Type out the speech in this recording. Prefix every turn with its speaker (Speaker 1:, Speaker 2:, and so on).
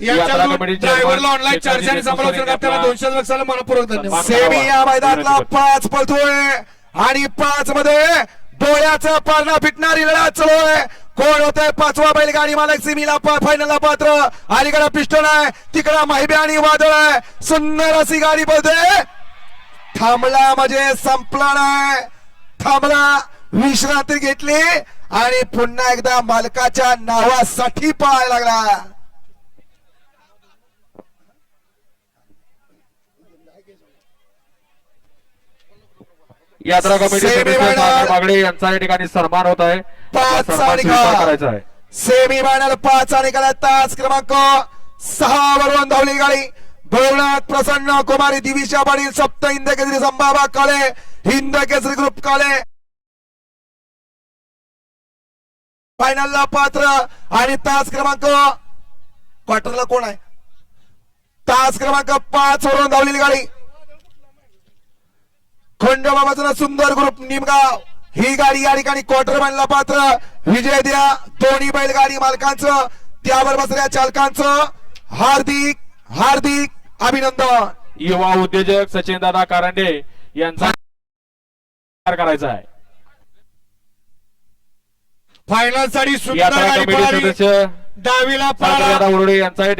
Speaker 1: ड्रायव्हरला ऑनलाईन आणि दोनशे लक्षाला मनपूर्वक धन्यवाद.
Speaker 2: सेमी या मैदानातला पाच पळतोय आणि पाच मध्ये डोळ्याचा पारणा फिटणारी लढत चालू आहे. कोण होतंय पाचवा बैलगाडी मालक सेमीला फायनलला पात्र. अलीकडे पिस्टन आहे तिकडे माहिबे आणि वादळ आहे. सुंदर अशी गाडी पळते. थांबला म्हणजे संपला नाही. थांबला विश्रांती घेतली आणि पुन्हा एकदा मालकाच्या नावासाठी पळायला लागला.
Speaker 3: यात्रा कमिटी बागडे यांचा या ठिकाणी सन्मान होत आहे? करायचा आहे.
Speaker 2: सेमी फायनल पाच आणि तास क्रमांक सहा वरून धावली गाडी. भवनाथ प्रसन्न कुमारी दिविशा पाटील सप्त हिंद केसरी संभाबा काळे हिंद केसरी ग्रुप काळे. फायनलला पात्र आणि तास क्रमांक क्वार्टरला कोण आहे? तास क्रमांक पाच वरून धावलेली गाडी. खंडोबाबाचा सुंदर ग्रुप निमगाव. ही गाडी या ठिकाणी क्वार्टर बांधला पात्र. विजय द्या. दोन्ही बैलगाडी मालकांचं. त्यावर बसलेल्या चालकांचं. हार्दिक हार्दिक अभिनंदन.
Speaker 3: युवा उद्योजक सचिन दादा कारंडे यांचा करायचा आहे.
Speaker 1: फायनलसाठी सुंदर
Speaker 3: यात्रा
Speaker 1: गाडी
Speaker 3: कमिटी
Speaker 1: पळाली.
Speaker 3: सदस्य
Speaker 1: डावीला पळाला
Speaker 3: यांचा या